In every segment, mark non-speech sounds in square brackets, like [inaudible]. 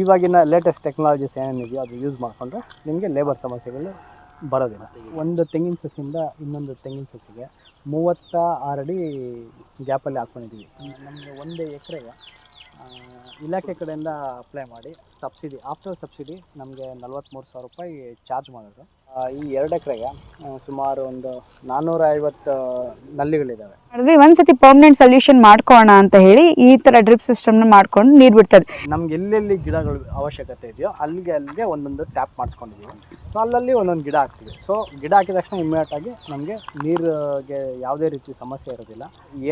ಇವಾಗಿನ latest technologies ಏನೇನಿದೆಯೋ ಅದು use ಮಾಡಿಕೊಂಡ್ರೆ ನಿಮಗೆ ಲೇಬರ್ ಸಮಸ್ಯೆಗಳು ಬರೋದಿಲ್ಲ. ಒಂದು ತೆಂಗಿನ ಸಸಿಯಿಂದ ಇನ್ನೊಂದು ತೆಂಗಿನ ಸಸಿಗೆ ಮೂವತ್ತ ಆರು ಅಡಿ ಗ್ಯಾಪಲ್ಲಿ ಹಾಕ್ಕೊಂಡಿದ್ದೀವಿ ನಮಗೆ ಒಂದು ಎಕರೆಗೆ ಇಲಾಖೆ ಕಡೆಯಿಂದ ಅಪ್ಲೈ ಮಾಡಿ ಸಬ್ಸಿಡಿ ಆಫ್ಟರ್ ಸಬ್ಸಿಡಿ ನಮಗೆ ನಲ್ವತ್ತ್ಮೂರು ಸಾವಿರ ರೂಪಾಯಿ ಚಾರ್ಜ್ ಮಾಡಿದ್ರು ಈ ಎರಡು ಎಕರೆಗೆ ಸುಮಾರು ಒಂದು ನಾನ್ನೂರ ಐವತ್ತು ನಲ್ಲಿಗಳಿದ್ದಾವೆ. ಮಾಡಿದ್ವಿ ಒಂದ್ಸತಿ ಪರ್ಮನೆಂಟ್ ಸೊಲ್ಯೂಷನ್ ಮಾಡ್ಕೋಣ ಅಂತ ಹೇಳಿ ಈ ತರ ಡ್ರಿಪ್ ಸಿಸ್ಟಮ್ ಮಾಡ್ಕೊಂಡು ನೀರು ಬಿಡ್ತದೆ. ನಮ್ಗೆ ಎಲ್ಲೆಲ್ಲಿ ಗಿಡಗಳು ಅವಶ್ಯಕತೆ ಇದೆಯೋ ಅಲ್ಲಿಗೆ ಅಲ್ಲಿಗೆ ಒಂದೊಂದು ಟ್ಯಾಪ್ ಮಾಡಿಸ್ಕೊಂಡಿದ್ದೀವಿ. ಸೊ ಅಲ್ಲಲ್ಲಿ ಒಂದೊಂದು ಗಿಡ ಹಾಕ್ತೀವಿ. ಸೊ ಗಿಡ ಹಾಕಿದ ತಕ್ಷಣ ಇಮ್ಮಿಡಿಯೇಟ್ ಆಗಿ ನಮಗೆ ನೀರಿಗೆ ಯಾವುದೇ ರೀತಿ ಸಮಸ್ಯೆ ಇರೋದಿಲ್ಲ.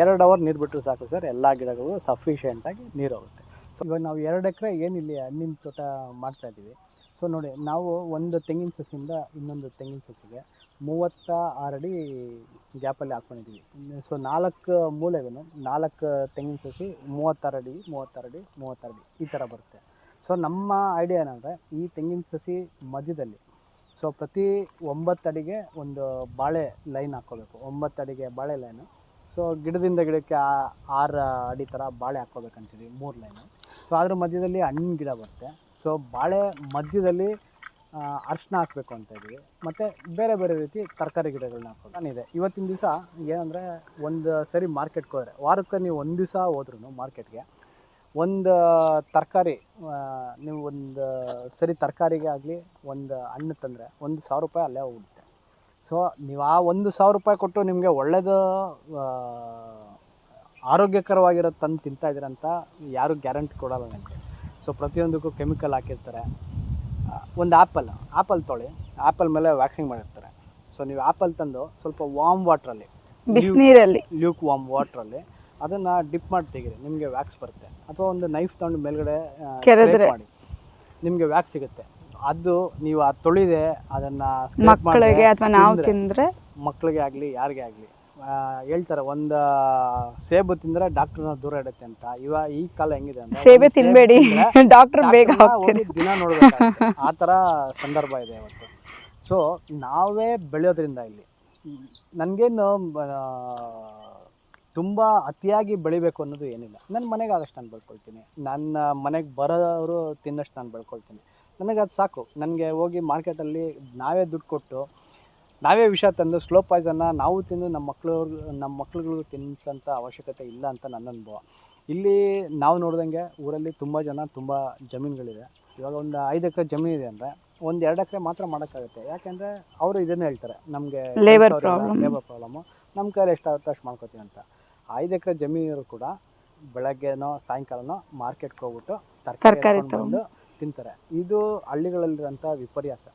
ಎರಡು ಅವರ್ ನೀರು ಬಿಟ್ಟರು ಸಾಕು ಸರ್ ಎಲ್ಲ ಗಿಡಗಳು ಸಫಿಷಿಯೆಂಟಾಗಿ ನೀರು ಹೋಗುತ್ತೆ. ಸೊ ಇವಾಗ ನಾವು ಎರಡು ಎಕರೆ ಏನಿಲ್ಲ ಹಣ್ಣಿನ ತೋಟ ಮಾಡ್ತಾ ಇದ್ದೀವಿ. ಸೊ ನೋಡಿ, ನಾವು ಒಂದು ತೆಂಗಿನ ಸಸಿಯಿಂದ ಇನ್ನೊಂದು ತೆಂಗಿನ ಸಸಿಗೆ ಮೂವತ್ತ ಆರು ಅಡಿ ಗ್ಯಾಪಲ್ಲಿ ಹಾಕ್ಕೊಂಡಿದ್ದೀವಿ. ಸೊ ನಾಲ್ಕು ಮೂಲೆಗೂ ನಾಲ್ಕು ತೆಂಗಿನ ಸಸಿ ಮೂವತ್ತಾರು ಅಡಿ ಮೂವತ್ತಾರು ಅಡಿ ಮೂವತ್ತಾರು ಅಡಿ ಈ ಥರ ಬರುತ್ತೆ. ಸೊ ನಮ್ಮ ಐಡಿಯಾ ಏನಂದರೆ ಈ ತೆಂಗಿನ ಸಸಿ ಮಧ್ಯದಲ್ಲಿ ಸೊ ಪ್ರತಿ ಒಂಬತ್ತು ಅಡಿಗೆ ಒಂದು ಬಾಳೆ ಲೈನ್ ಹಾಕ್ಕೋಬೇಕು. ಒಂಬತ್ತು ಅಡಿಗೆ ಬಾಳೆ ಲೈನು ಸೊ ಗಿಡದಿಂದ ಗಿಡಕ್ಕೆ ಆರು ಅಡಿ ಥರ ಬಾಳೆ ಹಾಕ್ಕೋಬೇಕಂತೀವಿ ಮೂರು ಲೈನು ಸೊ ಅದ್ರ ಮಧ್ಯದಲ್ಲಿ ಹಣ್ಣಿನ ಗಿಡ ಬರುತ್ತೆ. ಸೊ ಬಾಳೆ ಮಧ್ಯದಲ್ಲಿ ಅರ್ಶಿನ ಹಾಕಬೇಕು ಅಂತ ಇದ್ದೀವಿ. ಮತ್ತು ಬೇರೆ ಬೇರೆ ರೀತಿ ತರಕಾರಿ ಗಿಡಗಳನ್ನ ಹಾಕೋದು ಇದೆ ಇವತ್ತಿನ ದಿವಸ ಏನಂದರೆ, ಒಂದು ಸರಿ ಮಾರ್ಕೆಟ್ಗೆ ಹೋದರೆ, ವಾರಕ್ಕೆ ನೀವು ಒಂದು ದಿವಸ ಹೋದ್ರೂ ಮಾರ್ಕೆಟ್ಗೆ ಒಂದು ತರಕಾರಿ ನೀವು ಒಂದು ಸರಿ ತರಕಾರಿಗೆ ಆಗಲಿ, ಒಂದು ಹಣ್ಣು ತಂದರೆ, ಒಂದು ಸಾವಿರ ರೂಪಾಯಿ ಅಲ್ಲೇ ಹೋಗುತ್ತೆ. ಸೊ ನೀವು ಆ ಒಂದು ಸಾವಿರ ರೂಪಾಯಿ ಕೊಟ್ಟು ನಿಮಗೆ ಒಳ್ಳೆಯದು ಆರೋಗ್ಯಕರವಾಗಿರೋ ತಂದು ತಿಂತಾ ಇದ್ದೀರಂತ ಯಾರು ಗ್ಯಾರಂಟಿ ಕೊಡಲ್ಲ ನನಗೆ. ಸೊ ಪ್ರತಿಯೊಂದಕ್ಕೂ ಕೆಮಿಕಲ್ ಹಾಕಿರ್ತಾರೆ. ಒಂದು ಆ್ಯಪಲ್ ಆ್ಯಪಲ್ ತೊಳಿ ಆ್ಯಪಲ್ ಮೇಲೆ ವ್ಯಾಕ್ಸಿಂಗ್ ಮಾಡಿರ್ತಾರೆ. ಸೊ ನೀವು ಆ್ಯಪಲ್ ತಂದು ಸ್ವಲ್ಪ ವಾಮ್ ವಾಟ್ರಲ್ಲಿ ಬಿಸಿನೀರಲ್ಲಿ ಲ್ಯೂಕ್ ವಾಮ್ ವಾಟ್ರಲ್ಲಿ ಅದನ್ನು ಡಿಪ್ ಮಾಡಿ ತೆಗಿರಿ ನಿಮಗೆ ವ್ಯಾಕ್ಸ್ ಬರುತ್ತೆ. ಅಥವಾ ಒಂದು ನೈಫ್ ತೊಗೊಂಡು ಮೇಲ್ಗಡೆ ಕೆರೆದ್ರೆ. ಮಾಡಿ ನಿಮಗೆ ವ್ಯಾಕ್ಸ್ ಸಿಗುತ್ತೆ. ಅದು ನೀವು ಆ ತೊಳಿದೆ ಅದನ್ನು ಮಕ್ಕಳಿಗೆ ಅಥವಾ ನಾವು ತಿಂದರೆ? ಮಕ್ಕಳಿಗೆ ಆಗಲಿ ಯಾರಿಗೆ ಆಗಲಿ ಹೇಳ್ತಾರೆ ಒಂದು ಸೇಬು ತಿಂದ್ರೆ ಡಾಕ್ಟರ್ನ ದೂರ ಇಡುತ್ತೆ ಅಂತ. ಇವ ಈ ಕಾಲ ಹೆಂಗಿದೆ ಅಂತ ಸೇಬೆ ತಿನ್ಬೇಡಿ [laughs] ಡಾಕ್ಟರ್ ಬೇಗ ದಿನ ನೋಡಬೇಕಾ ಆ ಥರ ಸಂದರ್ಭ ಇದೆ ಇವತ್ತು ಸೊ ನಾವೇ ಬೆಳೆಯೋದ್ರಿಂದ ಇಲ್ಲಿ. ನನಗೇನು ತುಂಬ ಅತಿಯಾಗಿ ಬೆಳಿಬೇಕು ಅನ್ನೋದು ಏನಿಲ್ಲ. ನನ್ನ ಮನೆಗೆ ಆಗಷ್ಟು ನಾನು ಬೆಳ್ಕೊಳ್ತೀನಿ. ನನ್ನ ಮನೆಗೆ ಬರೋರು ತಿನ್ನಷ್ಟು ನಾನು ಬೆಳ್ಕೊಳ್ತೀನಿ. ನನಗೆ ಅದು ಸಾಕು. ನನಗೆ ಹೋಗಿ ಮಾರ್ಕೆಟಲ್ಲಿ ನಾವೇ ದುಡ್ಡು ಕೊಟ್ಟು ನಾವೇ ವಿಷ ತಂದು ಸ್ಲೋ ಪಾಯ್ಸನ್ನ ನಾವು ತಿಂದು ನಮ್ಮ ಮಕ್ಕಳು ನಮ್ಮ ಮಕ್ಳುಗಳಿಗೂ ತಿನ್ನಿಸೋಂಥ ಅವಶ್ಯಕತೆ ಇಲ್ಲ ಅಂತ ನನ್ನ ಅನುಭವ. ಇಲ್ಲಿ ನಾವು ನೋಡಿದಂಗೆ ಊರಲ್ಲಿ ತುಂಬ ಜನ ತುಂಬ ಜಮೀನುಗಳಿದೆ ಇವಾಗ ಒಂದು ಐದು ಎಕರೆ ಜಮೀನು ಇದೆ ಅಂದರೆ ಒಂದು ಎರಡು ಎಕರೆ ಮಾತ್ರ ಮಾಡೋಕ್ಕಾಗುತ್ತೆ. ಯಾಕೆಂದರೆ ಅವರು ಇದನ್ನೇ ಹೇಳ್ತಾರೆ ನಮಗೆ ಲೇಬರ್ ಪ್ರಾಬ್ಲಮ್ ಲೇಬರ್ ಪ್ರಾಬ್ಲಮ್ಮು ನಮ್ಮ ಕೈಯಲ್ಲಿ ಎಷ್ಟಾಗುತ್ತೆ ಅಷ್ಟು ಮಾಡ್ಕೋತೀವಿ ಅಂತ. ಐದು ಎಕರೆ ಜಮೀನು ಕೂಡ ಬೆಳಗ್ಗೆನೋ ಸಾಯಂಕಾಲನೋ ಮಾರ್ಕೆಟ್ಗೆ ಹೋಗ್ಬಿಟ್ಟು ತರ್ಕಾರಿ ತಿಂತಾರೆ. ಇದು ಹಳ್ಳಿಗಳಲ್ಲಿರೋಂಥ ವಿಪರ್ಯಾಸ.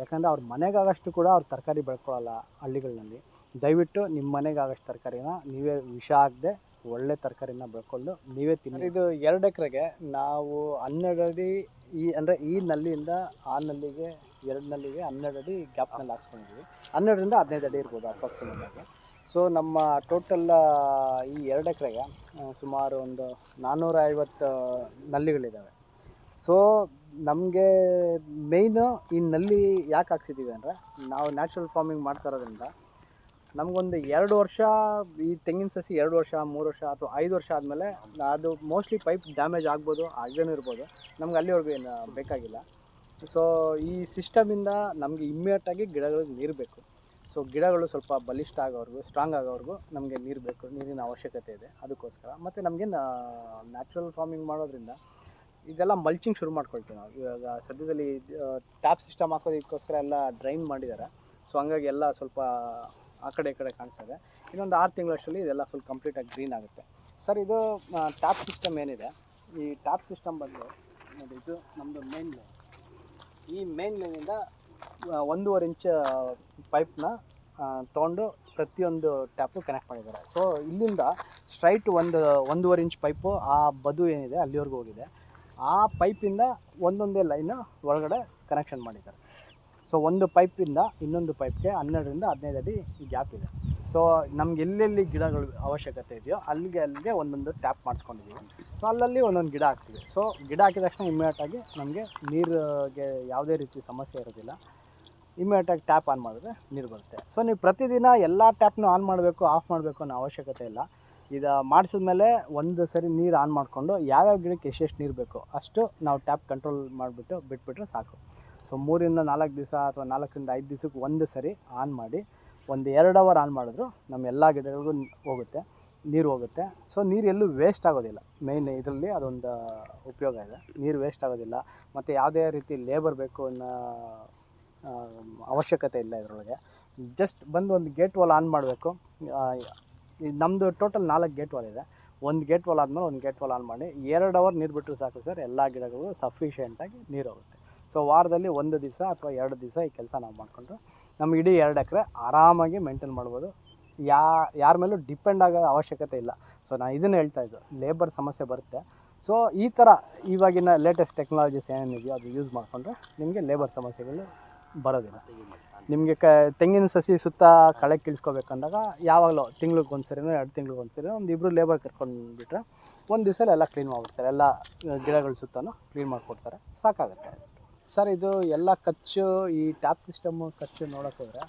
ಯಾಕಂದರೆ ಅವ್ರ ಮನೆಗಾಗಷ್ಟು ಕೂಡ ಅವ್ರು ತರಕಾರಿ ಬೆಳ್ಕೊಳ್ಳಲ್ಲ ಹಳ್ಳಿಗಳಲ್ಲಿ. ದಯವಿಟ್ಟು ನಿಮ್ಮ ಮನೆಗಾಗಷ್ಟು ತರಕಾರಿನ ನೀವೇ ವಿಷ ಆಗದೆ ಒಳ್ಳೆ ತರಕಾರಿನ ಬೆಳ್ಕೊಂಡು ನೀವೇ ತಿನ್ನಿ. ಇದು ಎರಡು ಎಕರೆಗೆ ನಾವು ಹನ್ನೆರಡು ಅಡಿ ಈ ಅಂದರೆ ಈ ನಲ್ಲಿಯಿಂದ ಆ ನಲ್ಲಿಗೆ ಎರಡು ನಲ್ಲಿಗೆ ಹನ್ನೆರಡು ಅಡಿ ಗ್ಯಾಪ್ನಲ್ಲಿ ಹಾಕ್ಸ್ಕೊಂಡಿದ್ವಿ. ಹನ್ನೆರಡರಿಂದ ಹದಿನೈದು ಅಡಿ ಇರ್ಬೋದು ಅಪ್ರಾಕ್ಸಿಮೇಟ್ ಆಗಿ. ಸೊ ನಮ್ಮ ಟೋಟಲ್ ಈ ಎರಡು ಎಕರೆಗೆ ಸುಮಾರು ಒಂದು ನಾನ್ನೂರ ಐವತ್ತು ನಲ್ಲಿಗಳಿದ್ದಾವೆ. ಸೊ ನಮಗೆ ಮೇಯ್ನು ಈ ನಲ್ಲಿ ಯಾಕೆ ಹಾಕ್ಸಿದ್ದೀವಿ ಅಂದರೆ, ನಾವು ನ್ಯಾಚುರಲ್ ಫಾರ್ಮಿಂಗ್ ಮಾಡ್ತಾ ಇರೋದ್ರಿಂದ ನಮಗೊಂದು ಎರಡು ವರ್ಷ, ಈ ತೆಂಗಿನ ಸಸಿ ಎರಡು ವರ್ಷ, ಮೂರು ವರ್ಷ ಅಥವಾ ಐದು ವರ್ಷ ಆದಮೇಲೆ ಅದು ಮೋಸ್ಟ್ಲಿ ಪೈಪ್ ಡ್ಯಾಮೇಜ್ ಆಗ್ಬೋದು, ಆಗದೇನೂ ಇರ್ಬೋದು. ನಮ್ಗೆ ಅಲ್ಲಿವರೆಗೂ ಏನು ಬೇಕಾಗಿಲ್ಲ. ಸೊ ಈ ಸಿಸ್ಟಮಿಂದ ನಮಗೆ ಇಮ್ಮಿಡಿಯೇಟಾಗಿ ಗಿಡಗಳಿಗೆ ನೀರು ಬೇಕು. ಸೊ ಗಿಡಗಳು ಸ್ವಲ್ಪ ಬಲಿಷ್ಠ ಆಗೋವರೆಗೂ ಸ್ಟ್ರಾಂಗ್ ಆಗೋವರೆಗೂ ನಮಗೆ ನೀರು ಬೇಕು, ನೀರಿನ ಅವಶ್ಯಕತೆ ಇದೆ. ಅದಕ್ಕೋಸ್ಕರ. ಮತ್ತು ನಮಗೆ ನ್ಯಾಚುರಲ್ ಫಾರ್ಮಿಂಗ್ ಮಾಡೋದ್ರಿಂದ ಇದೆಲ್ಲ ಮಲ್ಚಿಂಗ್ ಶುರು ಮಾಡ್ಕೊಳ್ತೀವಿ ನಾವು. ಇವಾಗ ಸದ್ಯದಲ್ಲಿ ಟ್ಯಾಪ್ ಸಿಸ್ಟಮ್ ಹಾಕೋದಕ್ಕೋಸ್ಕರ ಎಲ್ಲ ಡ್ರೈನ್ ಮಾಡಿದ್ದಾರೆ. ಸೊ ಹಂಗಾಗಿ ಎಲ್ಲ ಸ್ವಲ್ಪ ಆ ಕಡೆ ಈ ಕಡೆ ಕಾಣಿಸ್ತದೆ ಇನ್ನೊಂದು ಆರು ತಿಂಗಳಷ್ಟರಲ್ಲಿ ಇದೆಲ್ಲ ಫುಲ್ ಕಂಪ್ಲೀಟಾಗಿ ಗ್ರೀನ್ ಆಗುತ್ತೆ. ಸರ್ ಇದು ಟ್ಯಾಪ್ ಸಿಸ್ಟಮ್ ಏನಿದೆ? ಈ ಟ್ಯಾಪ್ ಸಿಸ್ಟಮ್ ಬಂದು, ನೋಡಿ, ಇದು ನಮ್ಮದು ಮೇನ್ ಲೈನ್ ಈ ಮೇನ್ ಲೈನಿಂದ ಒಂದೂವರೆ ಇಂಚ್ ಪೈಪ್ನ ತೊಗೊಂಡು ಪ್ರತಿಯೊಂದು ಟ್ಯಾಪು ಕನೆಕ್ಟ್ ಮಾಡಿದ್ದಾರೆ. ಸೊ ಇಲ್ಲಿಂದ ಸ್ಟ್ರೈಟ್ ಒಂದು, ಒಂದೂವರೆ ಇಂಚ್ ಪೈಪು ಆ ಬದು ಏನಿದೆ, ಅಲ್ಲಿವರೆಗೂ ಹೋಗಿದೆ. ಆ ಪೈಪಿಂದ ಒಂದೊಂದೇ ಲೈನು ಒಳಗಡೆ ಕನೆಕ್ಷನ್ ಮಾಡಿದ್ದಾರೆ. ಸೊ ಒಂದು ಪೈಪಿಂದ ಇನ್ನೊಂದು ಪೈಪ್ಗೆ ಹನ್ನೆರಡರಿಂದ ಹದಿನೈದು ಅಡಿ ಗ್ಯಾಪ್ ಇದೆ. ಸೊ ನಮ್ಗೆ ಎಲ್ಲೆಲ್ಲಿ ಗಿಡಗಳು ಅವಶ್ಯಕತೆ ಇದೆಯೋ ಅಲ್ಲಿಗೆ ಅಲ್ಲಿಗೆ ಒಂದೊಂದು ಟ್ಯಾಪ್ ಮಾಡಿಸ್ಕೊಂಡಿದ್ದೀವಿ. ಸೊ ಅಲ್ಲಲ್ಲಿ ಒಂದೊಂದು ಗಿಡ ಹಾಕ್ತೀವಿ. ಸೊ ಗಿಡ ಹಾಕಿದ ತಕ್ಷಣ ಇಮ್ಮಿಡಿಯೇಟಾಗಿ ನಮಗೆ ನೀರಿಗೆ ಯಾವುದೇ ರೀತಿ ಸಮಸ್ಯೆ ಇರೋದಿಲ್ಲ. ಇಮ್ಮಿಡಿಯೇಟಾಗಿ ಟ್ಯಾಪ್ ಆನ್ ಮಾಡಿದ್ರೆ ನೀರು ಬರುತ್ತೆ. ಸೊ ನೀವು ಪ್ರತಿದಿನ ಎಲ್ಲ ಟ್ಯಾಪ್ನೂ ಆನ್ ಮಾಡಬೇಕು ಆಫ್ ಮಾಡಬೇಕು ಅನ್ನೋ ಅವಶ್ಯಕತೆ ಇಲ್ಲ. ಇದು ಮಾಡಿಸಿದ್ಮೇಲೆ ಒಂದು ಸರಿ ನೀರು ಆನ್ ಮಾಡಿಕೊಂಡು ಯಾವ್ಯಾವ ಗಿಡಕ್ಕೆ ಎಷ್ಟೆಷ್ಟು ನೀರು ಬೇಕು ಅಷ್ಟು ನಾವು ಟ್ಯಾಪ್ ಕಂಟ್ರೋಲ್ ಮಾಡಿಬಿಟ್ಟು ಬಿಟ್ಬಿಟ್ರೆ ಸಾಕು. ಸೊ ಮೂರಿಂದ ನಾಲ್ಕು ದಿವಸ ಅಥವಾ ನಾಲ್ಕರಿಂದ ಐದು ದಿವಸಕ್ಕೆ ಒಂದು ಸರಿ ಆನ್ ಮಾಡಿ, ಒಂದು ಎರಡು ಅವರ್ ಆನ್ ಮಾಡಿದ್ರು ನಮ್ಮ ಎಲ್ಲ ಗಿಡಗಳಿಗೂ ಹೋಗುತ್ತೆ, ನೀರು ಹೋಗುತ್ತೆ. ಸೊ ನೀರು ಎಲ್ಲೂ ವೇಸ್ಟ್ ಆಗೋದಿಲ್ಲ. ಮೇಯ್ನ್ ಇದರಲ್ಲಿ ಅದೊಂದು ಉಪಯೋಗ ಇದೆ. ನೀರು ವೇಸ್ಟ್ ಆಗೋದಿಲ್ಲ. ಮತ್ತು ಯಾವುದೇ ರೀತಿ ಲೇಬರ್ ಬೇಕು ಅನ್ನೋ ಅವಶ್ಯಕತೆ ಇಲ್ಲ ಇದರೊಳಗೆ. ಜಸ್ಟ್ ಬಂದು ಒಂದು ಗೇಟ್ ವಾಲ್ ಆನ್ ಮಾಡಬೇಕು. ನಮ್ಮದು ಟೋಟಲ್ ನಾಲ್ಕು ಗೇಟ್ ವಾಲ್ ಇದೆ. ಒಂದು ಗೇಟ್ ವಾಲ್ ಆದಮೇಲೆ ಒಂದು ಗೇಟ್ ವಾಲ್ ಆನ್ ಮಾಡಿ, ಎರಡು ಅವರ್ ನೀರು ಬಿಟ್ಟರೆ ಸಾಕು ಸರ್ ಎಲ್ಲ ಗಿಡಗಳು ಸಫಿಷಿಯೆಂಟಾಗಿ ನೀರು ಹೋಗುತ್ತೆ. ಸೊ ವಾರದಲ್ಲಿ ಒಂದು ದಿವಸ ಅಥವಾ ಎರಡು ದಿವಸ ಈ ಕೆಲಸ ನಾವು ಮಾಡಿಕೊಂಡ್ರೆ ನಮ್ಗೆ ಇಡೀ ಎರಡು ಎಕರೆ ಆರಾಮಾಗಿ ಮೇಂಟೈನ್ ಮಾಡ್ಬೋದು. ಯಾ, ಯಾರ ಮೇಲೂ ಡಿಪೆಂಡ್ ಆಗೋ ಅವಶ್ಯಕತೆ ಇಲ್ಲ. ಸೊ ನಾನು ಇದನ್ನು ಹೇಳ್ತಾ ಇದ್ದು ಲೇಬರ್ ಸಮಸ್ಯೆ ಬರುತ್ತೆ. ಸೊ ಈ ಥರ ಇವಾಗಿನ ಲೇಟೆಸ್ಟ್ ಟೆಕ್ನಾಲಜೀಸ್ ಏನೇನಿದೆಯೋ ಅದು ಯೂಸ್ ಮಾಡಿಕೊಂಡ್ರೆ ನಿಮಗೆ ಲೇಬರ್ ಸಮಸ್ಯೆಗಳು ಬರೋದಿಲ್ಲ. ನಿಮಗೆ ಕ, ತೆಂಗಿನ ಸಸಿ ಸುತ್ತ ಕಳೆ ಕೀಳ್ಸ್ಕೊಬೇಕಂದಾಗ ಯಾವಾಗಲೂ ತಿಂಗ್ಳಿಗೆ ಒಂದು ಸರಿನೋ ಎರಡು ತಿಂಗ್ಳಿಗೆ ಒಂದು ಸರಿ ಒಂದು ಇಬ್ಬರು ಲೇಬರ್ ಕರ್ಕೊಂಡ್ಬಿಟ್ರೆ ಒಂದು ದಿವಸಲ್ಲಿ ಎಲ್ಲ ಕ್ಲೀನ್ ಮಾಡಿಬಿಡ್ತಾರೆ. ಎಲ್ಲ ಗಿಡಗಳ ಸುತ್ತನೂ ಕ್ಲೀನ್ ಮಾಡಿಕೊಡ್ತಾರೆ. ಸಾಕಾಗುತ್ತೆ. ಸರ್, ಇದು ಎಲ್ಲ ಖರ್ಚು, ಈ ಟ್ಯಾಪ್ ಸಿಸ್ಟಮ್ಮು ಖರ್ಚು ನೋಡೋಕೆ ಹೋದರೆ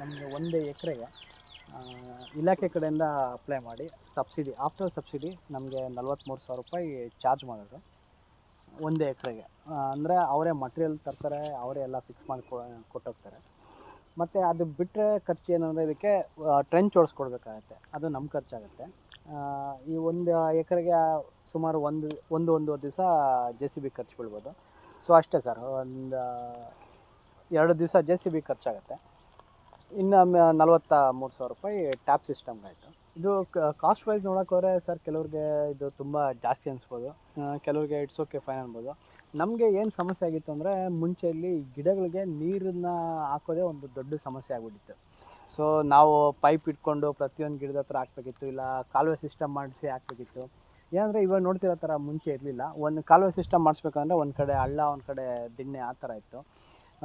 ನಮಗೆ ಒಂದು ಎಕರೆಗೆ ಇಲಾಖೆ ಕಡೆಯಿಂದ ಅಪ್ಲೈ ಮಾಡಿ, ಸಬ್ಸಿಡಿ ಆಫ್ಟರ್ ಸಬ್ಸಿಡಿ ನಮಗೆ ನಲ್ವತ್ತ್ಮೂರು ಸಾವಿರ ರೂಪಾಯಿ ಚಾರ್ಜ್ ಮಾಡಿದ್ರು. ಒಂದೇ ಎಕರೆಗೆ. ಅಂದರೆ ಅವರೇ ಮಟೀರಿಯಲ್ ತರ್ತಾರೆ, ಅವರೇ ಎಲ್ಲ ಫಿಕ್ಸ್ ಮಾಡಿ ಕೊಟ್ಟೋಗ್ತಾರೆ. ಮತ್ತು ಅದು ಬಿಟ್ಟರೆ ಖರ್ಚು ಏನಂದರೆ ಇದಕ್ಕೆ ಟ್ರೆಂಚ್ ಓಡಿಸ್ಕೊಡ್ಬೇಕಾಗತ್ತೆ. ಅದು ನಮ್ಮ ಖರ್ಚಾಗುತ್ತೆ. ಈ ಒಂದು ಎಕರೆಗೆ ಸುಮಾರು ಒಂದು ಒಂದು ಒಂದು ದಿವಸ ಜೆ ಸಿ ಬಿ ಖರ್ಚು ಬೀಳ್ಬೋದು. ಸೊ ಅಷ್ಟೇ ಸರ್ ಒಂದು ಎರಡು ದಿವಸ ಜೆ ಸಿ ಬಿ ಖರ್ಚಾಗುತ್ತೆ. ಇನ್ನು ನಲ್ವತ್ತ ಮೂರು ಸಾವಿರ ರೂಪಾಯಿ ಟ್ಯಾಪ್ ಸಿಸ್ಟಮ್ಗೆ ಆಯಿತು. ಇದು ಕಾಸ್ಟ್ ವೈಸ್ ನೋಡೋಕೆ ಹೋದರೆ ಸರ್ ಕೆಲವ್ರಿಗೆ ಇದು ತುಂಬ ಜಾಸ್ತಿ ಅನಿಸ್ಬೋದು. ಕೆಲವ್ರಿಗೆ ಇಟ್ಸ್ ಓಕೆ ಫೈನ್ ಅನ್ಬೋದು. ನಮಗೆ ಏನು ಸಮಸ್ಯೆ ಆಗಿತ್ತು ಅಂದರೆ ಮುಂಚೆಯಲ್ಲಿ ಗಿಡಗಳಿಗೆ ನೀರನ್ನ ಹಾಕೋದೇ ಒಂದು ದೊಡ್ಡ ಸಮಸ್ಯೆ ಆಗಿಬಿಟ್ಟಿತ್ತು. ಸೊ ನಾವು ಪೈಪ್ ಇಟ್ಕೊಂಡು ಪ್ರತಿಯೊಂದು ಗಿಡದ ಹತ್ರ ಹಾಕ್ಬೇಕಿತ್ತು, ಇಲ್ಲ ಕಾಲುವೆ ಸಿಸ್ಟಮ್ ಮಾಡಿಸಿ ಹಾಕ್ಬೇಕಿತ್ತು. ಏನಂದರೆ ಇವಾಗ ನೋಡ್ತಿರೋ ಥರ ಮುಂಚೆ ಇರಲಿಲ್ಲ. ಒಂದು ಕಾಲುವೆ ಸಿಸ್ಟಮ್ ಮಾಡಿಸ್ಬೇಕಂದ್ರೆ ಒಂದು ಕಡೆ ಹಳ್ಳ, ಒಂದು ಕಡೆ ದಿಣ್ಣೆ ಆ ಥರ ಇತ್ತು.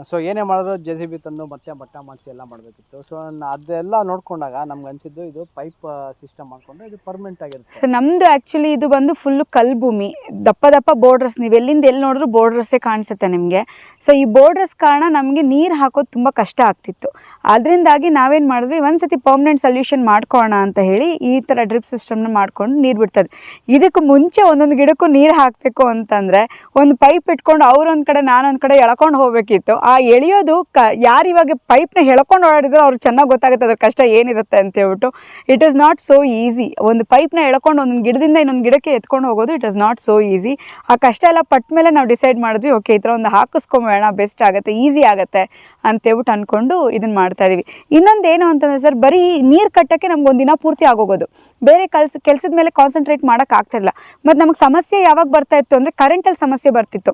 ಸೊ ಏನೇ ಮಾಡಿದ್ರು ಜೆ ಸಿ ಬಿ ತಂದು ಮತ್ತೆ ಬಟ್ಟೆ ಮಾಡಿಸಿ ಎಲ್ಲ ಮಾಡಬೇಕಿತ್ತು. ಸೊ ಅದೆಲ್ಲ ನೋಡ್ಕೊಂಡಾಗ ನಮ್ಗೆ ಅನಿಸಿದ್ದು ಇದು ಪೈಪ್ ಸಿಸ್ಟಮ್ ಮಾಡಿಕೊಂಡು ಇದು ಪರ್ಮನೆಂಟ್ ಆಗಿರುತ್ತೆ. ಸೊ ನಮ್ದು ಆ್ಯಕ್ಚುಲಿ ಇದು ಬಂದು ಫುಲ್ಲು ಕಲ್ ಭೂಮಿ ದಪ್ಪ ದಪ್ಪ ಬೋರ್ಡ್ರಸ್ ನೀವು ಎಲ್ಲಿಂದ ಎಲ್ಲಿ ನೋಡಿದ್ರು ಬೋರ್ಡ್ರಸ್ಸೇ ಕಾಣಿಸುತ್ತೆ ನಿಮಗೆ. ಸೊ ಈ ಬೋರ್ಡ್ರಸ್ ಕಾರಣ ನಮಗೆ ನೀರು ಹಾಕೋದು ತುಂಬ ಕಷ್ಟ ಆಗ್ತಿತ್ತು. ಅದರಿಂದಾಗಿ ನಾವೇನು ಮಾಡಿದ್ವಿ ಒಂದು ಸತಿ ಪರ್ಮನೆಂಟ್ ಸೊಲ್ಯೂಷನ್ ಮಾಡ್ಕೋಣ ಅಂತ ಹೇಳಿ ಈ ಥರ ಡ್ರಿಪ್ ಸಿಸ್ಟಮ್ನ ಮಾಡ್ಕೊಂಡು ನೀರು ಬಿಡ್ತದೆ. ಇದಕ್ಕೆ ಮುಂಚೆ ಒಂದೊಂದು ಗಿಡಕ್ಕೂ ನೀರು ಹಾಕಬೇಕು ಅಂತಂದರೆ, ಒಂದು ಪೈಪ್ ಇಟ್ಕೊಂಡು ಅವ್ರೊಂದು ಕಡೆ ನಾನೊಂದು ಕಡೆ ಎಳ್ಕೊಂಡು ಹೋಗ್ಬೇಕಿತ್ತು. ಆ ಎಳೆಯೋದು ಕ, ಯಾರು ಇವಾಗ ಪೈಪ್ನ ಎಳ್ಕೊಂಡು ಓಡಾಡಿದ್ರು ಅವ್ರು ಚೆನ್ನಾಗಿ ಗೊತ್ತಾಗುತ್ತೆ, ಅದ್ರ ಕಷ್ಟ ಏನಿರುತ್ತೆ ಅಂತ ಹೇಳ್ಬಿಟ್ಟು. It is not so easy ಒಂದು ಪೈಪ್ನ ಎಳ್ಕೊಂಡು ಒಂದು ಗಿಡದಿಂದ ಇನ್ನೊಂದು ಗಿಡಕ್ಕೆ ಎತ್ಕೊಂಡು ಹೋಗೋದು it is not so easy ಆ ಕಷ್ಟ ಎಲ್ಲ ಪಟ್ಟ ಮೇಲೆ ನಾವು ಡಿಸೈಡ್ ಮಾಡಿದ್ವಿ ಓಕೆ ಈ ಥರ ಒಂದು ಹಾಕಿಸ್ಕೊಂಬೋಣ ಬೆಸ್ಟ್ ಆಗುತ್ತೆ ಈಸಿ ಆಗುತ್ತೆ ಅಂತೇಳ್ಬಿಟ್ಟು ಅಂದ್ಕೊಂಡು ಇದನ್ನು ಮಾಡ್ತಾ ಇದೀವಿ. ಇನ್ನೊಂದು ಏನು ಅಂತಂದರೆ ಸರ್, ಬರೀ ನೀರು ಕಟ್ಟೋಕ್ಕೆ ನಮ್ಗೆ ದಿನ ಪೂರ್ತಿ ಆಗೋಗೋದು. ಬೇರೆ ಕಲ್ಸ್, ಕೆಲಸದ ಮೇಲೆ ಕಾನ್ಸಂಟ್ರೇಟ್ ಮಾಡೋಕ್ಕಾಗ್ತಿರಲಿಲ್ಲ ಮತ್ತು ನಮಗೆ ಸಮಸ್ಯೆ ಯಾವಾಗ ಬರ್ತಾ ಇತ್ತು ಅಂದರೆ ಕರೆಂಟಲ್ಲಿ ಸಮಸ್ಯೆ ಬರ್ತಿತ್ತು.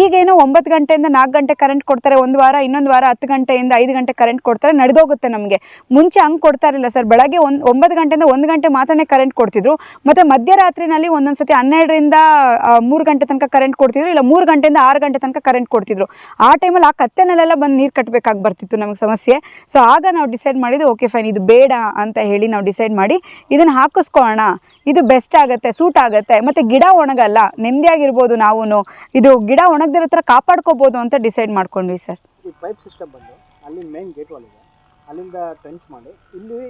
ಈಗೇನೋ ಒಂಬತ್ತು ಗಂಟೆಯಿಂದ ನಾಲ್ಕು ಗಂಟೆ ಕರೆಂಟ್ ಕೊಡ್ತಾರೆ, ಒಂದು ವಾರ, ಇನ್ನೊಂದು ವಾರ ಹತ್ತು ಗಂಟೆಯಿಂದ ಐದು ಗಂಟೆ ಕರೆಂಟ್ ಕೊಡ್ತಾರೆ, ನಡೆದೋಗುತ್ತೆ ನಮಗೆ. ಮುಂಚೆ ಹಂಗೆ ಕೊಡ್ತಾ ಇರಲಿಲ್ಲ ಸರ್. ಬೆಳಗ್ಗೆ ಒಂದು, ಒಂಬತ್ತು ಗಂಟೆಯಿಂದ ಒಂದು ಗಂಟೆ ಮಾತ್ರನೇ ಕರೆಂಟ್ ಕೊಡ್ತಿದ್ರು. ಮತ್ತು ಮಧ್ಯರಾತ್ರಿನಲ್ಲಿ ಒಂದೊಂದು ಸತಿ ಹನ್ನೆರಡರಿಂದ ಮೂರು ಗಂಟೆ ತನಕ ಕರೆಂಟ್ ಕೊಡ್ತಿದ್ರು, ಇಲ್ಲ ಮೂರು ಗಂಟೆಯಿಂದ ಆರು ಗಂಟೆ ತನಕ ಕರೆಂಟ್ ಕೊಡ್ತಿದ್ರು. ಆ ಟೈಮಲ್ಲಿ ಆ ಕತ್ತೆನಲ್ಲೆಲ್ಲ ಬಂದು ನೀರು ಕಟ್ಟಬೇಕಾಗಿ ಬರ್ತಿತ್ತು ನಮಗೆ ಸಮಸ್ಯೆ. ಸೊ ಆಗ ನಾವು ಡಿಸೈಡ್ ಮಾಡಿದ್ದು ಓಕೆ ಫೈನ್ ಇದು ಬೇಡ ಅಂತ ಹೇಳಿ ನಾವು ಡಿಸೈಡ್ ಮಾಡಿ, ಇದನ್ನು ಹಾಕಿಸ್ಕೊಳ್ಳೋಣ. ಇದು ಬೆಸ್ಟ್ ಆಗುತ್ತೆ ಸೂಟ್ ಆಗುತ್ತೆ. ಮತ್ತು ಗಿಡ ಒಣಗಲ್ಲ, ನೆಮ್ಮದಿಯಾಗಿರ್ಬೋದು ನಾವು ಇದು ಗಿಡ ಒಣಗದಿರೋ ಥರ ಕಾಪಾಡ್ಕೋಬೋದು ಅಂತ ಡಿಸೈಡ್ ಮಾಡ್ಕೊಂಡ್ವಿ ಸರ್. ಈ ಪೈಪ್ ಸಿಸ್ಟಮ್ ಬಂದು ಅಲ್ಲಿ ಮೇನ್ ಗೇಟ್ ವಾಲ್ ಇದೆ. ಅಲ್ಲಿಂದ ಟ್ರೆಂಚ್ ಮಾಡಿ, ಇಲ್ಲಿ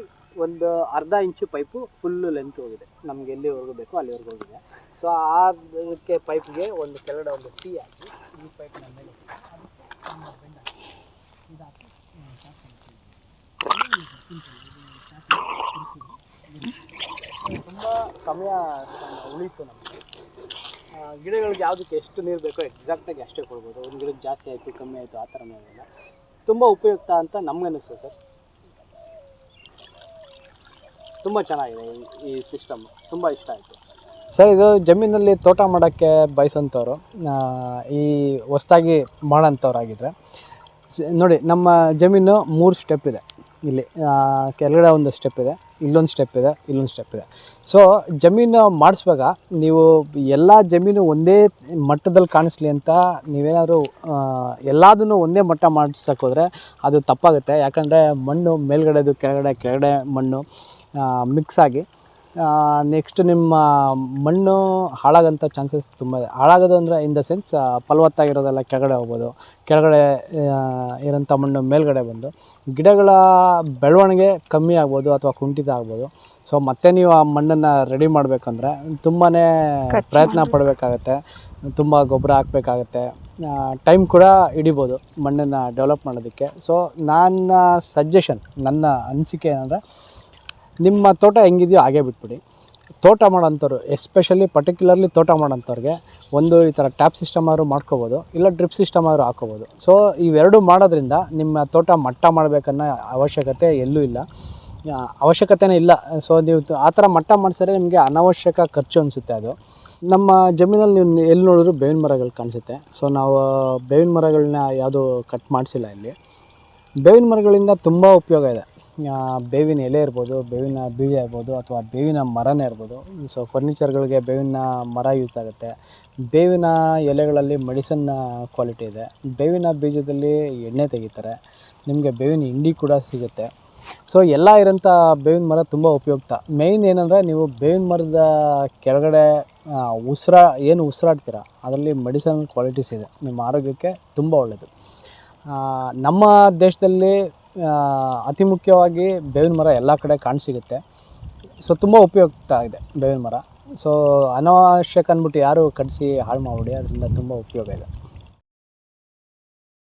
ಒಂದು ಅರ್ಧ ಇಂಚು ಪೈಪು ಫುಲ್ಲು ಲೆಂತ್ ಹೋಗಿದೆ. ನಮ್ಗೆ ಎಲ್ಲಿವರೆಗೂ ಬೇಕೋ ಅಲ್ಲಿವರೆಗೂ ಹೋಗಿದೆ. ಸೊ ಅದಕ್ಕೆ ಪೈಪ್ಗೆ ಒಂದು ಕೆಳಗಡೆ ಒಂದು ಟೀ ಹಾಕಿ, ಈ ಪೈಪ್ನ ಮೇಲೆ ತುಂಬ ಸಮಯ ಉಳಿತು ನಮಗೆ. ಗಿಡಗಳಿಗೆ ಯಾವುದಕ್ಕೆ ಎಷ್ಟು ನೀರು ಬೇಕೋ ಎಕ್ಸಾಕ್ಟಾಗಿ ಅಷ್ಟೇ ಕೊಡ್ಬೋದು. ಒಂದು ಗಿಡಕ್ಕೆ ಜಾಸ್ತಿ ಆಯಿತು, ಕಮ್ಮಿ ಆಯಿತು, ಆ ಥರ ಏನಿಲ್ಲ. ತುಂಬ ಉಪಯುಕ್ತ ಅಂತ ನಮ್ಗೆ ಅನ್ನಿಸ್ತು ಸರ್. ತುಂಬ ಚೆನ್ನಾಗಿದೆ ಈ- ಸಿಸ್ಟಮ್ ತುಂಬ ಇಷ್ಟ ಆಯಿತು. ಸರ್, ಇದು ಜಮೀನಲ್ಲಿ ತೋಟ ಮಾಡೋಕ್ಕೆ ಬಯಸೋಂಥವ್ರು ಈ ಹೊಸ್ದಾಗಿ ಮಾಡೋಂಥವ್ರಾಗಿದ್ದರೆ ನೋಡಿ, ನಮ್ಮ ಜಮೀನು ಮೂರು ಸ್ಟೆಪ್ ಇದೆ. ಇಲ್ಲಿ ಕೆಳಗಡೆ ಒಂದು ಸ್ಟೆಪ್ ಇದೆ. ಇಲ್ಲೊಂದು ಸ್ಟೆಪ್ ಇದೆ, ಇಲ್ಲೊಂದು ಸ್ಟೆಪ್ ಇದೆ. ಸೊ ಜಮೀನು ಮಾಡಿಸುವಾಗ ನೀವು ಎಲ್ಲ ಜಮೀನು ಒಂದೇ ಮಟ್ಟದಲ್ಲಿ ಕಾಣಿಸ್ಲಿ ಅಂತ ನೀವೇನಾದರೂ ಎಲ್ಲದನ್ನು ಒಂದೇ ಮಟ್ಟ ಮಾಡ್ಸಕ್ಕೆ ಹೋದರೆ ಅದು ತಪ್ಪಾಗುತ್ತೆ. ಯಾಕಂದರೆ ಮಣ್ಣು ಮೇಲ್ಗಡೆದು ಕೆಳಗಡೆ ಕೆಳಗಡೆ ಮಣ್ಣು ಮಿಕ್ಸ್ ಆಗಿ ನೆಕ್ಸ್ಟ್ ನಿಮ್ಮ ಮಣ್ಣು ಹಾಳಾಗೋಂಥ ಚಾನ್ಸಸ್ ತುಂಬ ಇದೆ. ಹಾಳಾಗೋದು ಅಂದರೆ ಇನ್ ದ ಸೆನ್ಸ್ ಫಲವತ್ತಾಗಿರೋದೆಲ್ಲ ಕೆಳಗಡೆ ಹೋಗ್ಬೋದು. ಕೆಳಗಡೆ ಇರೋಂಥ ಮಣ್ಣು ಮೇಲ್ಗಡೆ ಬಂದು. ಗಿಡಗಳ ಬೆಳವಣಿಗೆ ಕಮ್ಮಿ ಆಗ್ಬೋದು ಅಥವಾ ಕುಂಠಿತ ಆಗ್ಬೋದು. ಸೊ ಮತ್ತೆ ನೀವು ಆ ಮಣ್ಣನ್ನು ರೆಡಿ ಮಾಡಬೇಕಂದ್ರೆ ತುಂಬಾ ಪ್ರಯತ್ನ ಪಡಬೇಕಾಗತ್ತೆ. ತುಂಬ ಗೊಬ್ಬರ ಹಾಕಬೇಕಾಗತ್ತೆ. ಟೈಮ್ ಕೂಡ ಹಿಡಿಬೋದು ಮಣ್ಣನ್ನು ಡೆವಲಪ್ ಮಾಡೋದಕ್ಕೆ. ಸೊ ನನ್ನ ಸಜೆಷನ್ ನನ್ನ ಅನಿಸಿಕೆ ಏನಂದರೆ ನಿಮ್ಮ ತೋಟ ಹೆಂಗಿದೆಯೋ ಹಾಗೆ ಬಿಟ್ಬಿಡಿ. ತೋಟ ಮಾಡೋಂಥವ್ರು ಎಸ್ಪೆಷಲಿ ಪರ್ಟಿಕ್ಯುಲರ್ಲಿ ತೋಟ ಮಾಡೋಂಥವ್ರಿಗೆ ಒಂದು ಈ ಥರ ಟ್ಯಾಪ್ ಸಿಸ್ಟಮ್ ಆದರೂ ಮಾಡ್ಕೋಬೋದು, ಇಲ್ಲ ಡ್ರಿಪ್ ಸಿಸ್ಟಮ್ ಆದರೂ ಹಾಕೋಬೋದು. ಸೊ ಇವೆರಡೂ ಮಾಡೋದ್ರಿಂದ ನಿಮ್ಮ ತೋಟ ಮಟ್ಟ ಮಾಡಬೇಕನ್ನೋ ಅವಶ್ಯಕತೆ ಎಲ್ಲೂ ಇಲ್ಲ. ಅವಶ್ಯಕತೆನೇ ಇಲ್ಲ. ಸೊ ನೀವು ಆ ಥರ ಮಟ್ಟ ಮಾಡಿಸಿದ್ರೆ ನಿಮಗೆ ಅನವಶ್ಯಕ ಖರ್ಚು ಅನಿಸುತ್ತೆ ಅದು. ನಮ್ಮ ಜಮೀನಲ್ಲಿ ನೀವು ಎಲ್ಲಿ ನೋಡಿದ್ರು ಬೇವಿನ ಮರಗಳು ಕಾಣಿಸುತ್ತೆ. ಸೊ ನಾವು ಬೇವಿನ ಮರಗಳನ್ನ ಯಾವುದೂ ಕಟ್ ಮಾಡಿಸಿಲ್ಲ ಇಲ್ಲಿ. ಬೇವಿನ ಮರಗಳಿಂದ ತುಂಬ ಉಪಯೋಗ ಇದೆ. ಬೇವಿನ ಎಲೆ ಇರ್ಬೋದು, ಬೇವಿನ ಬೀಜ ಇರ್ಬೋದು ಅಥವಾ ಬೇವಿನ ಮರನೇ ಇರ್ಬೋದು. ಸೊ ಫರ್ನಿಚರ್ಗಳಿಗೆ ಬೇವಿನ ಮರ ಯೂಸ್ ಆಗುತ್ತೆ. ಬೇವಿನ ಎಲೆಗಳಲ್ಲಿ ಮೆಡಿಸನ್ನ ಕ್ವಾಲಿಟಿ ಇದೆ. ಬೇವಿನ ಬೀಜದಲ್ಲಿ ಎಣ್ಣೆ ತೆಗಿತಾರೆ. ನಿಮಗೆ ಬೇವಿನ ಹಿಂಡಿ ಕೂಡ ಸಿಗುತ್ತೆ. ಸೊ ಎಲ್ಲ ಇರೋಂಥ ಬೇವಿನ ಮರ ತುಂಬ ಉಪಯುಕ್ತ. ಮೇಯ್ನ್ ಏನಂದರೆ ನೀವು ಬೇವಿನ ಮರದ ಕೆಳಗಡೆ ಉಸಿರಾ, ಏನು ಉಸಿರಾಡ್ತೀರ, ಅದರಲ್ಲಿ ಮೆಡಿಸನ್ ಕ್ವಾಲಿಟೀಸ್ ಇದೆ. ನಿಮ್ಮ ಆರೋಗ್ಯಕ್ಕೆ ತುಂಬ ಒಳ್ಳೆಯದು ನಮ್ಮ ದೇಶದಲ್ಲಿ ಅತಿ ಮುಖ್ಯವಾಗಿ ಬೇವಿನ ಮರ ಎಲ್ಲ ಕಡೆ ಕಾಣಸಿಗುತ್ತೆ ಸೊ ತುಂಬ ಉಪಯುಕ್ತ ಇದೆ ಬೇವಿನ ಮರ. ಸೊ ಅನಾವಶ್ಯಕ ಅಂದ್ಬಿಟ್ಟು ಯಾರು ಕಟ್ಸಿ ಹಾಳು ಮಾಡಿಬಿಡಿ, ಅದರಿಂದ ತುಂಬ ಉಪಯೋಗ ಇದೆ.